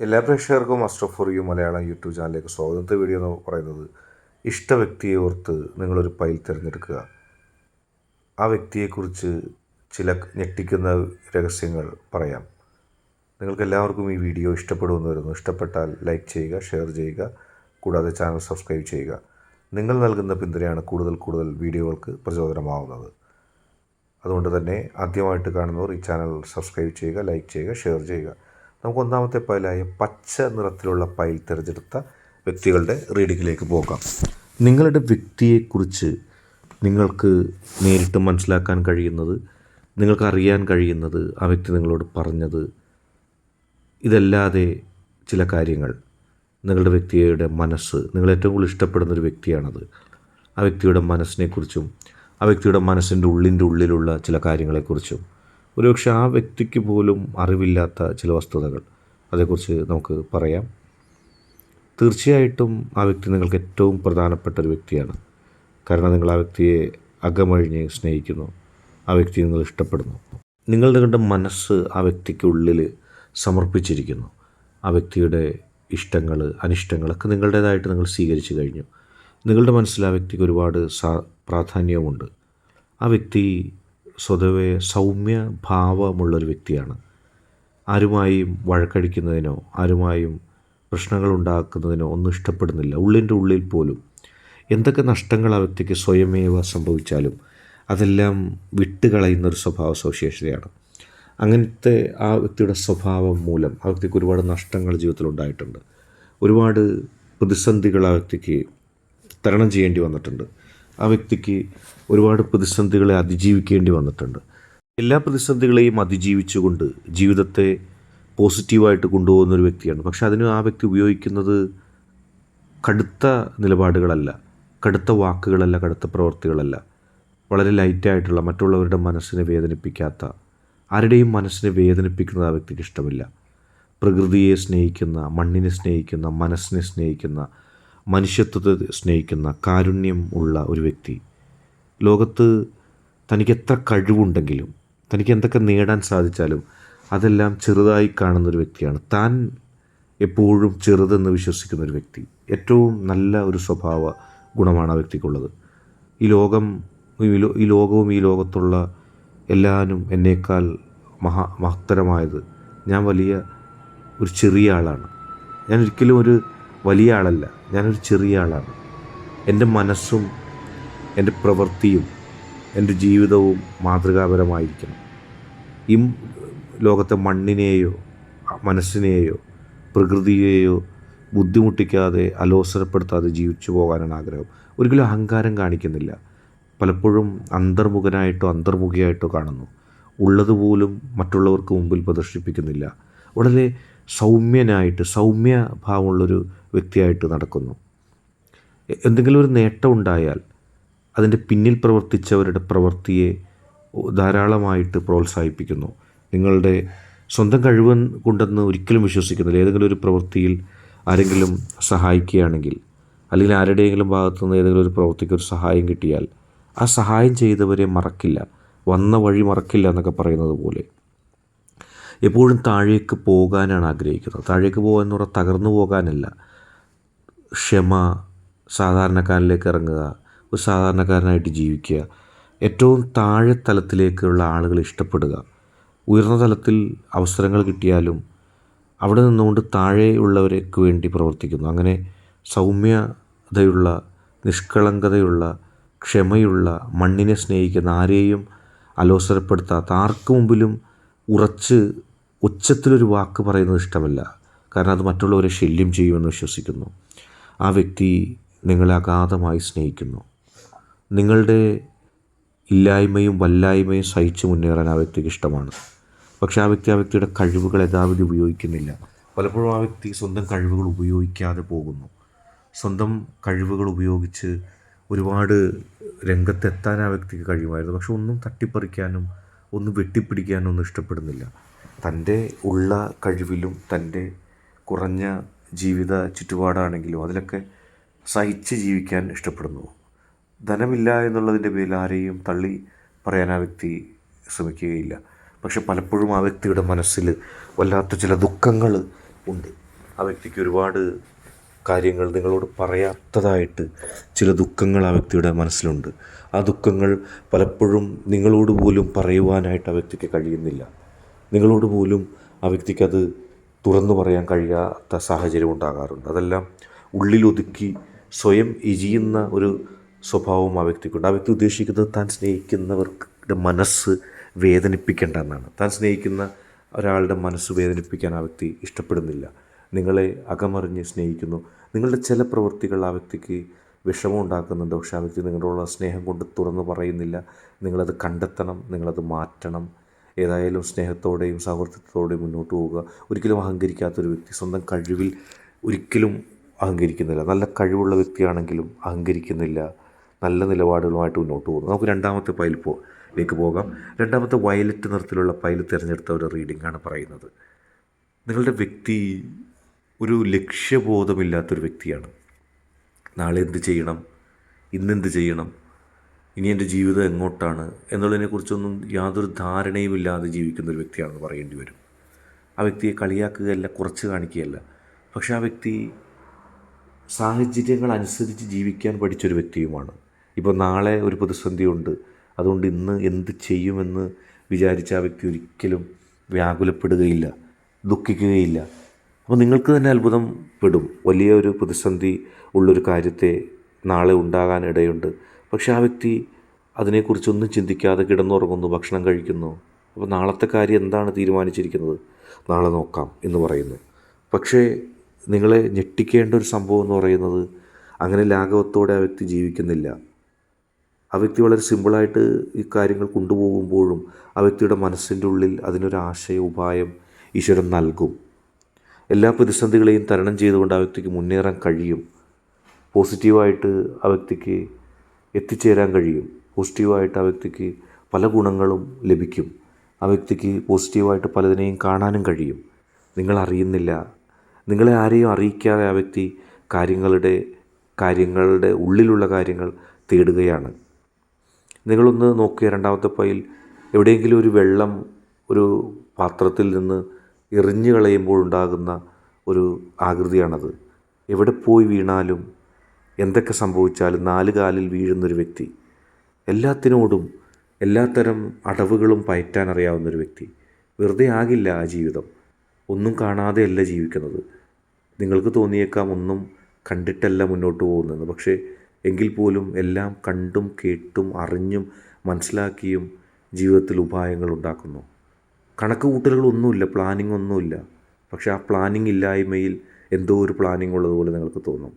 എല്ലാ പ്രേക്ഷകർക്കും master for you Malayalam YouTube ചാനലിലേക്ക് സ്വാഗതത്തെ വീഡിയോ എന്ന് പറയുന്നത് ഇഷ്ട വ്യക്തിയെ ഓർത്ത് നിങ്ങളൊരു ഫയൽ തിരഞ്ഞെടുക്കുക. ആ വ്യക്തിയെക്കുറിച്ച് ചില ഞെട്ടിക്കുന്ന രഹസ്യങ്ങൾ പറയാം. നിങ്ങൾക്ക് എല്ലാവർക്കും ഈ വീഡിയോ ഇഷ്ടപ്പെടുമെന്ന് വരുന്നു. ഇഷ്ടപ്പെട്ടാൽ ലൈക്ക് ചെയ്യുക ഷെയർ ചെയ്യുക കൂടാതെ ചാനൽ സബ്സ്ക്രൈബ് ചെയ്യുക. നിങ്ങൾ നൽകുന്ന പിന്തുണയാണ് കൂടുതൽ കൂടുതൽ വീഡിയോകൾക്ക് പ്രചോദനമാവുന്നത്. അതുകൊണ്ട് തന്നെ ആദ്യമായിട്ട് കാണുന്നവർ ഈ ചാനൽ സബ്സ്ക്രൈബ് ചെയ്യുക ലൈക്ക് ചെയ്യുക ഷെയർ ചെയ്യുക. നമുക്ക് ഒന്നാമത്തെ പൈലായ പച്ച നിറത്തിലുള്ള പൈൽ തിരഞ്ഞെടുത്ത വ്യക്തികളുടെ റീഡിങ്ങിലേക്ക് പോകാം. നിങ്ങളുടെ വ്യക്തിയെക്കുറിച്ച് നിങ്ങൾക്ക് നേരിട്ട് മനസ്സിലാക്കാൻ കഴിയുന്നത് നിങ്ങൾക്ക് അറിയാൻ കഴിയുന്നത് ആ വ്യക്തി നിങ്ങളോട് പറഞ്ഞത് ഇതല്ലാതെ ചില കാര്യങ്ങൾ. നിങ്ങളുടെ വ്യക്തിയുടെ മനസ്സ് നിങ്ങൾ ഏറ്റവും കൂടുതൽ ഇഷ്ടപ്പെടുന്ന ഒരു വ്യക്തിയാണത്. ആ വ്യക്തിയുടെ മനസ്സിനെക്കുറിച്ചും ആ വ്യക്തിയുടെ മനസ്സിന്റെ ഉള്ളിന്റെ ഉള്ളിലുള്ള ചില കാര്യങ്ങളെക്കുറിച്ചും. ഒരുപക്ഷെ ആ വ്യക്തിക്ക് പോലും അറിവില്ലാത്ത ചില വസ്തുതകൾ. അതേക്കുറിച്ച് നമുക്ക് പറയാം. തീർച്ചയായിട്ടും ആ വ്യക്തി നിങ്ങൾക്ക് ഏറ്റവും പ്രധാനപ്പെട്ട ഒരു വ്യക്തിയാണ്. കാരണം നിങ്ങൾ ആ വ്യക്തിയെ അകമഴിഞ്ഞ് സ്നേഹിക്കുന്നു. ആ വ്യക്തി നിങ്ങൾ ഇഷ്ടപ്പെടുന്നു. നിങ്ങൾ നിങ്ങളുടെ മനസ്സ് ആ വ്യക്തിക്ക് ഉള്ളിൽ സമർപ്പിച്ചിരിക്കുന്നു. ആ വ്യക്തിയുടെ ഇഷ്ടങ്ങൾ അനിഷ്ടങ്ങളൊക്കെ നിങ്ങളുടേതായിട്ട് നിങ്ങൾ സ്വീകരിച്ചു കഴിഞ്ഞു. നിങ്ങളുടെ മനസ്സിൽ ആ വ്യക്തിക്ക് ഒരുപാട് പ്രാധാന്യവുമുണ്ട്. ആ വ്യക്തി സ്വതവേ സൗമ്യ ഭാവമുള്ളൊരു വ്യക്തിയാണ്. ആരുമായും വഴക്കടിക്കുന്നതിനോ ആരുമായും പ്രശ്നങ്ങൾ ഉണ്ടാക്കുന്നതിനോ ഒന്നും ഇഷ്ടപ്പെടുന്നില്ല. ഉള്ളിന്റെ ഉള്ളിൽ പോലും എന്തൊക്കെ നഷ്ടങ്ങൾ ആ വ്യക്തിക്ക് സ്വയമേവ സംഭവിച്ചാലും അതെല്ലാം വിട്ടുകളയുന്ന ഒരു സ്വഭാവ സവിശേഷതയാണ്. അങ്ങനത്തെ ആ വ്യക്തിയുടെ സ്വഭാവം മൂലം ആ വ്യക്തിക്ക് ഒരുപാട് നഷ്ടങ്ങൾ ജീവിതത്തിൽ ഉണ്ടായിട്ടുണ്ട്. ഒരുപാട് പ്രതിസന്ധികൾ ആ വ്യക്തിക്ക് തരണം ചെയ്യേണ്ടി വന്നിട്ടുണ്ട്. ആ വ്യക്തിക്ക് ഒരുപാട് പ്രതിസന്ധികളെ അതിജീവിക്കേണ്ടി വന്നിട്ടുണ്ട്. എല്ലാ പ്രതിസന്ധികളെയും അതിജീവിച്ചുകൊണ്ട് ജീവിതത്തെ പോസിറ്റീവായിട്ട് കൊണ്ടുപോകുന്ന ഒരു വ്യക്തിയാണ്. പക്ഷെ അതിന് ആ വ്യക്തി ഉപയോഗിക്കുന്നത് കടുത്ത നിലപാടുകളല്ല കടുത്ത വാക്കുകളല്ല കടുത്ത പ്രവൃത്തികളല്ല വളരെ ലൈറ്റായിട്ടുള്ള മറ്റുള്ളവരുടെ മനസ്സിനെ വേദനിപ്പിക്കാത്ത ആരുടെയും മനസ്സിനെ വേദനിപ്പിക്കുന്നത് ആ വ്യക്തിക്ക് ഇഷ്ടമില്ല. പ്രകൃതിയെ സ്നേഹിക്കുന്ന മണ്ണിനെ സ്നേഹിക്കുന്ന മനസ്സിനെ സ്നേഹിക്കുന്ന മനുഷ്യത്വത്തെ സ്നേഹിക്കുന്ന കാരുണ്യം ഉള്ള ഒരു വ്യക്തി ലോകത്ത് തനിക്ക് എത്ര കഴിവുണ്ടെങ്കിലും തനിക്ക് എന്തൊക്കെ നേടാൻ സാധിച്ചാലും അതെല്ലാം ചെറുതായി കാണുന്ന ഒരു വ്യക്തിയാണ്. താൻ എപ്പോഴും ചെറുതെന്ന് വിശ്വസിക്കുന്ന ഒരു വ്യക്തി. ഏറ്റവും നല്ല ഒരു സ്വഭാവ ഗുണമാണ് ആ വ്യക്തിക്കുള്ളത്. ഈ ലോകം ഈ ലോകവും ഈ ലോകത്തുള്ള എല്ലാവരും എന്നേക്കാൾ മഹാ മഹത്തരമായത് ഞാൻ വലിയ ഒരു ചെറിയ ആളാണ്. ഞാൻ ഒരിക്കലും ഒരു വലിയ ആളല്ല. ഞാനൊരു ചെറിയ ആളാണ്. എന്റെ മനസ്സും എന്റെ പ്രവൃത്തിയും എന്റെ ജീവിതവും മാതൃകാപരമായിരിക്കണം. ഈ ലോകത്തെ മണ്ണിനെയോ മനസ്സിനെയോ പ്രകൃതിയെയോ ബുദ്ധിമുട്ടിക്കാതെ അലോസരപ്പെടുത്താതെ ജീവിച്ചു പോകാനാണ് ആഗ്രഹം. ഒരിക്കലും അഹങ്കാരം കാണിക്കുന്നില്ല. പലപ്പോഴും അന്തർമുഖനായിട്ടോ അന്തർമുഖിയായിട്ടോ കാണുന്നു. ഉള്ളതുപോലും മറ്റുള്ളവർക്ക് മുമ്പിൽ പ്രദർശിപ്പിക്കുന്നില്ല. വളരെ സൗമ്യനായിട്ട് സൗമ്യ ഭാവമുള്ളൊരു വ്യക്തിയായിട്ട് നടക്കുന്നു. എന്തെങ്കിലും ഒരു നേട്ടം ഉണ്ടായാൽ അതിന്റെ പിന്നിൽ പ്രവർത്തിച്ചവരുടെ പ്രവൃത്തിയെ ധാരാളമായിട്ട് പ്രോത്സാഹിപ്പിക്കുന്നു. നിങ്ങളുടെ സ്വന്തം കഴിവ് കൊണ്ടെന്ന് ഒരിക്കലും വിശ്വസിക്കുന്നില്ല. ഏതെങ്കിലും ഒരു പ്രവൃത്തിയിൽ ആരെങ്കിലും സഹായിക്കുകയാണെങ്കിൽ അല്ലെങ്കിൽ ആരുടെയെങ്കിലും ഭാഗത്തുനിന്ന് ഏതെങ്കിലും ഒരു പ്രവൃത്തിക്ക് ഒരു സഹായം കിട്ടിയാൽ ആ സഹായം ചെയ്തവരെ മറക്കില്ല. വന്ന വഴി മറക്കില്ല എന്നൊക്കെ പറയുന്നത് പോലെ. എപ്പോഴും താഴേക്ക് പോകാനാണ് ആഗ്രഹിക്കുന്നത്. താഴേക്ക് പോകാൻ എന്ന് പറഞ്ഞാൽ തകർന്നു പോകാനല്ല. ക്ഷമ സാധാരണക്കാരിലേക്ക് ഇറങ്ങുക ഒരു സാധാരണക്കാരനായിട്ട് ജീവിക്കുക. ഏറ്റവും താഴെ തലത്തിലേക്കുള്ള ആളുകൾ ഇഷ്ടപ്പെടുക. ഉയർന്ന തലത്തിൽ അവസരങ്ങൾ കിട്ടിയാലും അവിടെ നിന്നുകൊണ്ട് താഴെയുള്ളവർക്ക് വേണ്ടി പ്രവർത്തിക്കുന്നു. അങ്ങനെ സൗമ്യതയുള്ള നിഷ്കളങ്കതയുള്ള ക്ഷമയുള്ള മണ്ണിനെ സ്നേഹിക്കുന്ന ആരെയും അലോസരപ്പെടുത്താത്ത ആർക്കു മുമ്പിലും ഉറച്ച് ഉച്ചത്തിലൊരു വാക്ക് പറയുന്നത് ഇഷ്ടമല്ല. കാരണം അത് മറ്റുള്ളവരെ ശല്യം ചെയ്യുമെന്ന് വിശ്വസിക്കുന്നു. ആ വ്യക്തി നിങ്ങളെ അഗാധമായി സ്നേഹിക്കുന്നു. നിങ്ങളുടെ ഇല്ലായ്മയും വല്ലായ്മയും സഹിച്ച് മുന്നേറാൻ ആ വ്യക്തിക്ക് ഇഷ്ടമാണ്. പക്ഷേ ആ വ്യക്തി ആ വ്യക്തിയുടെ കഴിവുകൾ യഥാവിധി ഉപയോഗിക്കുന്നില്ല. പലപ്പോഴും ആ വ്യക്തി സ്വന്തം കഴിവുകൾ ഉപയോഗിക്കാതെ പോകുന്നു. സ്വന്തം കഴിവുകൾ ഉപയോഗിച്ച് ഒരുപാട് രംഗത്തെത്താൻ ആ വ്യക്തിക്ക് കഴിയുമായിരുന്നു. പക്ഷെ ഒന്നും തട്ടിപ്പറിക്കാനും ഒന്നും വെട്ടിപ്പിടിക്കാനും ഒന്നും ഇഷ്ടപ്പെടുന്നില്ല. തന്റെ ഉള്ള കഴിവിലും തന്റെ കുറഞ്ഞ ജീവിത ചുറ്റുപാടാണെങ്കിലും അതിലൊക്കെ സഹിച്ച് ജീവിക്കാൻ ഇഷ്ടപ്പെടുന്നു. ധനമില്ല എന്നുള്ളതിന്റെ പേരിൽ ആരെയും തള്ളി പറയാൻ ആ വ്യക്തി ശ്രമിക്കുകയില്ല. പക്ഷെ പലപ്പോഴും ആ വ്യക്തിയുടെ മനസ്സിൽ വല്ലാത്ത ചില ദുഃഖങ്ങൾ ഉണ്ട്. ആ വ്യക്തിക്ക് ഒരുപാട് കാര്യങ്ങൾ നിങ്ങളോട് പറയാത്തതായിട്ട് ചില ദുഃഖങ്ങൾ ആ വ്യക്തിയുടെ മനസ്സിലുണ്ട്. ആ ദുഃഖങ്ങൾ പലപ്പോഴും നിങ്ങളോട് പോലും പറയുവാനായിട്ട് ആ വ്യക്തിക്ക് കഴിയുന്നില്ല. നിങ്ങളോട് പോലും ആ വ്യക്തിക്കത് തുറന്നു പറയാൻ കഴിയാത്ത സാഹചര്യം ഉണ്ടാകാറുണ്ട്. അതെല്ലാം ഉള്ളിലൊതുക്കി സ്വയം എരിയുന്ന ഒരു സ്വഭാവം ആ വ്യക്തിക്കുണ്ട്. ആ വ്യക്തി ഉദ്ദേശിക്കുന്നത് താൻ സ്നേഹിക്കുന്നവരുടെ മനസ്സ് വേദനിപ്പിക്കേണ്ട എന്നാണ്. താൻ സ്നേഹിക്കുന്ന ഒരാളുടെ മനസ്സ് വേദനിപ്പിക്കാൻ ആ വ്യക്തി ഇഷ്ടപ്പെടുന്നില്ല. നിങ്ങളെ അകമറിഞ്ഞ് സ്നേഹിക്കുന്നു. നിങ്ങളുടെ ചില പ്രവൃത്തികൾ ആ വ്യക്തിക്ക് വിഷമം ഉണ്ടാക്കുന്നുണ്ട്. പക്ഷേ ആ വ്യക്തി നിങ്ങളോടുള്ള സ്നേഹം കൊണ്ട് തുറന്നു പറയുന്നില്ല. നിങ്ങളത് കണ്ടെത്തണം. നിങ്ങളത് മാറ്റണം. ഏതായാലും സ്നേഹത്തോടെയും സൗഹൃദത്തോടെയും മുന്നോട്ട് പോവുക. ഒരിക്കലും അഹങ്കരിക്കാത്തൊരു വ്യക്തി സ്വന്തം കഴിവിൽ ഒരിക്കലും അഹങ്കരിക്കുന്നില്ല. നല്ല കഴിവുള്ള വ്യക്തിയാണെങ്കിലും അഹങ്കരിക്കുന്നില്ല. നല്ല നിലപാടുകളുമായിട്ട് മുന്നോട്ട് പോകുന്നു. നമുക്ക് രണ്ടാമത്തെ പൈൽ പോ ലേക്ക് പോകാം. രണ്ടാമത്തെ വയലറ്റ് നിറത്തിലുള്ള പൈൽ തിരഞ്ഞെടുത്ത ഒരു റീഡിംഗ് ആണ് പറയുന്നത്. നിങ്ങളുടെ വ്യക്തി ഒരു ലക്ഷ്യബോധമില്ലാത്തൊരു വ്യക്തിയാണ്. നാളെ എന്ത് ചെയ്യണം? ഇന്നെന്ത് ചെയ്യണം? ഇനി എന്റെ ജീവിതം എങ്ങോട്ടാണ്? എന്നുള്ളതിനെക്കുറിച്ചൊന്നും യാതൊരു ധാരണയുമില്ലാതെ ജീവിക്കുന്ന ഒരു വ്യക്തിയാണെന്ന് പറയേണ്ടി വരും. ആ വ്യക്തിയെ കളിയാക്കുകയല്ല കുറച്ച് കാണിക്കുകയല്ല. പക്ഷേ ആ വ്യക്തി സാഹചര്യങ്ങൾ അനുസരിച്ച് ജീവിക്കാൻ പഠിച്ചൊരു വ്യക്തിയുമാണ്. ഇപ്പോൾ നാളെ ഒരു പ്രതിസന്ധിയുണ്ട്. അതുകൊണ്ട് ഇന്ന് എന്ത് ചെയ്യുമെന്ന് വിചാരിച്ച ആ വ്യക്തി ഒരിക്കലും വ്യാകുലപ്പെടുകയില്ല ദുഃഖിക്കുകയില്ല. അപ്പോൾ നിങ്ങൾക്ക് തന്നെ അത്ഭുതം പെടും വലിയ ഒരു പ്രതിസന്ധി ഉള്ളൊരു കാര്യത്തെ നാളെ ഉണ്ടാകാൻ ഇടയുണ്ട് പക്ഷെ ആ വ്യക്തി അതിനെക്കുറിച്ചൊന്നും ചിന്തിക്കാതെ കിടന്നുറങ്ങുന്നു ഭക്ഷണം കഴിക്കുന്നു. അപ്പോൾ നാളത്തെ കാര്യം എന്താണ് തീരുമാനിച്ചിരിക്കുന്നത്? നാളെ നോക്കാം എന്ന് പറയുന്നു. പക്ഷേ നിങ്ങളെ ഞെട്ടിക്കേണ്ട ഒരു സംഭവം എന്ന് പറയുന്നത് അങ്ങനെ ലാഘവത്തോടെ ആ വ്യക്തി ജീവിക്കുന്നില്ല. ആ വ്യക്തി വളരെ സിമ്പിളായിട്ട് ഈ കാര്യങ്ങൾ കൊണ്ടുപോകുമ്പോഴും ആ വ്യക്തിയുടെ മനസ്സിന്റെ ഉള്ളിൽ അതിനൊരു ആശയ ഉപായം ഈശ്വരൻ നൽകും. എല്ലാ പ്രതിസന്ധികളെയും തരണം ചെയ്തുകൊണ്ട് ആ വ്യക്തിക്ക് മുന്നേറാൻ കഴിയും. പോസിറ്റീവായിട്ട് ആ വ്യക്തിക്ക് എത്തിച്ചേരാൻ കഴിയും. പോസിറ്റീവായിട്ട് ആ വ്യക്തിക്ക് പല ഗുണങ്ങളും ലഭിക്കും. ആ വ്യക്തിക്ക് പോസിറ്റീവായിട്ട് പലതിനെയും കാണാനും കഴിയും. നിങ്ങൾ അറിയുന്നില്ല. നിങ്ങളെ ആരെയും അറിയിക്കാതെ ആ വ്യക്തി കാര്യങ്ങളുടെ കാര്യങ്ങളുടെ ഉള്ളിലുള്ള കാര്യങ്ങൾ തേടുകയാണ്. നിങ്ങളൊന്ന് നോക്കുക രണ്ടാമത്തെ പൈൽ എവിടെയെങ്കിലും ഒരു വെള്ളം ഒരു പാത്രത്തിൽ നിന്ന് എറിഞ്ഞു കളയുമ്പോൾ ഉണ്ടാകുന്ന ഒരു ആകൃതിയാണത്. എവിടെ പോയി വീണാലും എന്തൊക്കെ സംഭവിച്ചാലും നാല് കാലിൽ വീഴുന്നൊരു വ്യക്തി. എല്ലാത്തിനോടും എല്ലാത്തരം അടവുകളും പയറ്റാൻ അറിയാവുന്നൊരു വ്യക്തി. വെറുതെ ആകില്ല ആ ജീവിതം. ഒന്നും കാണാതെയല്ല ജീവിക്കുന്നത്. നിങ്ങൾക്ക് തോന്നിയേക്കാം ഒന്നും കണ്ടിട്ടല്ല മുന്നോട്ട് പോകുന്നത് പക്ഷേ എങ്കിൽ പോലും എല്ലാം കണ്ടും കേട്ടും അറിഞ്ഞും മനസ്സിലാക്കിയും ജീവിതത്തിൽ ഉപായങ്ങൾ ഉണ്ടാക്കുന്നു. കണക്ക് കൂട്ടലുകളൊന്നുമില്ല പ്ലാനിംഗ് ഒന്നുമില്ല. പക്ഷെ ആ പ്ലാനിങ് ഇല്ലായ്മയിൽ എന്തോ ഒരു പ്ലാനിങ് ഉള്ളതുപോലെ നിങ്ങൾക്ക് തോന്നും.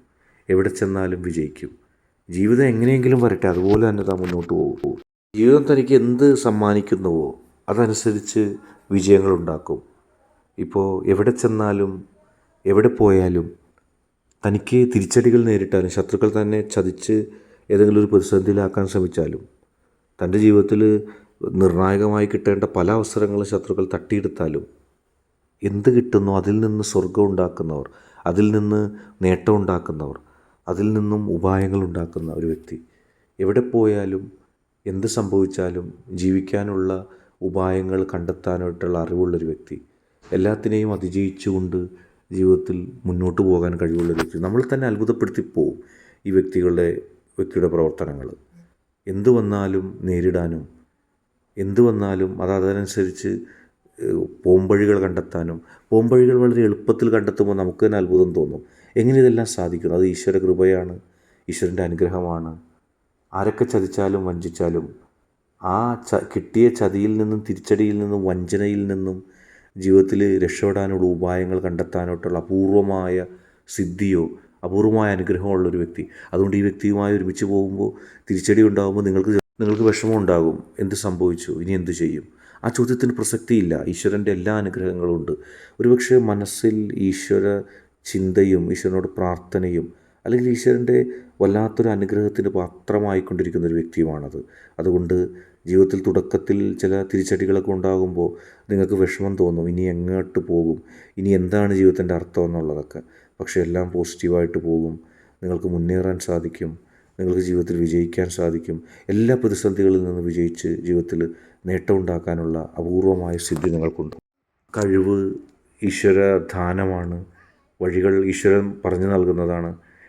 എവിടെ ചെന്നാലും വിജയിക്കും. ജീവിതം എങ്ങനെയെങ്കിലും വരട്ടെ അതുപോലെ തന്നെ താൻ മുന്നോട്ട് പോകും. ജീവിതം തനിക്ക് എന്ത് സമ്മാനിക്കുന്നുവോ അതനുസരിച്ച് വിജയങ്ങളുണ്ടാക്കും ഇപ്പോൾ എവിടെ ചെന്നാലും എവിടെ പോയാലും തനിക്ക് തിരിച്ചടികൾ നേരിട്ടാലും ശത്രുക്കൾ തന്നെ ചതിച്ച് ഏതെങ്കിലും ഒരു പ്രതിസന്ധിയിലാക്കാൻ ശ്രമിച്ചാലും തന്റെ ജീവിതത്തിൽ നിർണായകമായി കിട്ടേണ്ട പല അവസരങ്ങളും ശത്രുക്കൾ തട്ടിയെടുത്താലും എന്ത് കിട്ടുന്നു അതിൽ നിന്ന് സ്വർഗം ഉണ്ടാക്കുന്നവർ അതിൽ നിന്ന് നേട്ടം ഉണ്ടാക്കുന്നവർ അതിൽ നിന്നും ഉപായങ്ങൾ ഉണ്ടാക്കുന്ന ഒരു വ്യക്തി എവിടെ പോയാലും എന്ത് സംഭവിച്ചാലും ജീവിക്കാനുള്ള ഉപായങ്ങൾ കണ്ടെത്താനായിട്ടുള്ള അറിവുള്ളൊരു വ്യക്തി എല്ലാത്തിനെയും അതിജയിച്ചുകൊണ്ട് ജീവിതത്തിൽ മുന്നോട്ട് പോകാൻ കഴിവുള്ള വ്യക്തി. നമ്മൾ തന്നെ അത്ഭുതപ്പെടുത്തി പോവും ഈ വ്യക്തികളുടെ വ്യക്തിയുടെ പ്രവർത്തനങ്ങൾ. എന്തു വന്നാലും നേരിടാനും എന്തു വന്നാലും അത് അതനുസരിച്ച് പോംവഴികൾ കണ്ടെത്താനും പോംവഴികൾ വളരെ എളുപ്പത്തിൽ കണ്ടെത്തുമ്പോൾ നമുക്ക് തന്നെ അത്ഭുതം തോന്നും. എങ്ങനെ ഇതെല്ലാം സാധിക്കുന്നു അത് ഈശ്വര കൃപയാണ് ഈശ്വരന്റെ അനുഗ്രഹമാണ്. ആരൊക്കെ ചതിച്ചാലും വഞ്ചിച്ചാലും ആ ച കിട്ടിയ ചതിയിൽ നിന്നും തിരിച്ചടിയിൽ നിന്നും വഞ്ചനയിൽ നിന്നും ജീവിതത്തിൽ രക്ഷപ്പെടാനുള്ള ഉപായങ്ങൾ കണ്ടെത്താനായിട്ടുള്ള അപൂർവമായ സിദ്ധിയോ അപൂർവമായ അനുഗ്രഹമുള്ള ഒരു വ്യക്തി. അതുകൊണ്ട് ഈ വ്യക്തിയുമായി ഒരുമിച്ച് പോകുമ്പോൾ തിരിച്ചടി ഉണ്ടാകുമ്പോൾ നിങ്ങൾക്ക് നിങ്ങൾക്ക് വിഷമം ഉണ്ടാകും. എന്ത് സംഭവിച്ചു? ഇനി എന്ത് ചെയ്യും? ആ ചോദ്യത്തിന് പ്രസക്തിയില്ല. ഈശ്വരന്റെ എല്ലാ അനുഗ്രഹങ്ങളും ഉണ്ട്. ഒരുപക്ഷെ മനസ്സിൽ ഈശ്വര ചിന്തയും ഈശ്വരനോട് പ്രാർത്ഥനയും അല്ലെങ്കിൽ ഈശ്വരന്റെ വല്ലാത്തൊരു അനുഗ്രഹത്തിന് പാത്രമായിക്കൊണ്ടിരിക്കുന്ന ഒരു വ്യക്തിയുമാണത്. അതുകൊണ്ട് ജീവിതത്തിൽ തുടക്കത്തിൽ ചില തിരിച്ചടികളൊക്കെ ഉണ്ടാകുമ്പോൾ നിങ്ങൾക്ക് വിഷമം തോന്നും ഇനി എങ്ങോട്ട് പോകും ഇനി എന്താണ് ജീവിതത്തിന്റെ അർത്ഥം എന്നുള്ളതൊക്കെ. പക്ഷേ എല്ലാം പോസിറ്റീവായിട്ട് പോകും നിങ്ങൾക്ക് മുന്നേറാൻ സാധിക്കും നിങ്ങൾക്ക് ജീവിതത്തിൽ വിജയിക്കാൻ സാധിക്കും. എല്ലാ പ്രതിസന്ധികളിൽ നിന്ന് വിജയിച്ച് ജീവിതത്തിൽ നേട്ടമുണ്ടാക്കാനുള്ള അപൂർവമായ സിദ്ധി നിങ്ങൾക്കുണ്ട്. കഴിവ് ഈശ്വര ദാനമാണ് വഴികൾ ഈശ്വരൻ പറഞ്ഞു നൽകുന്നതാണ്.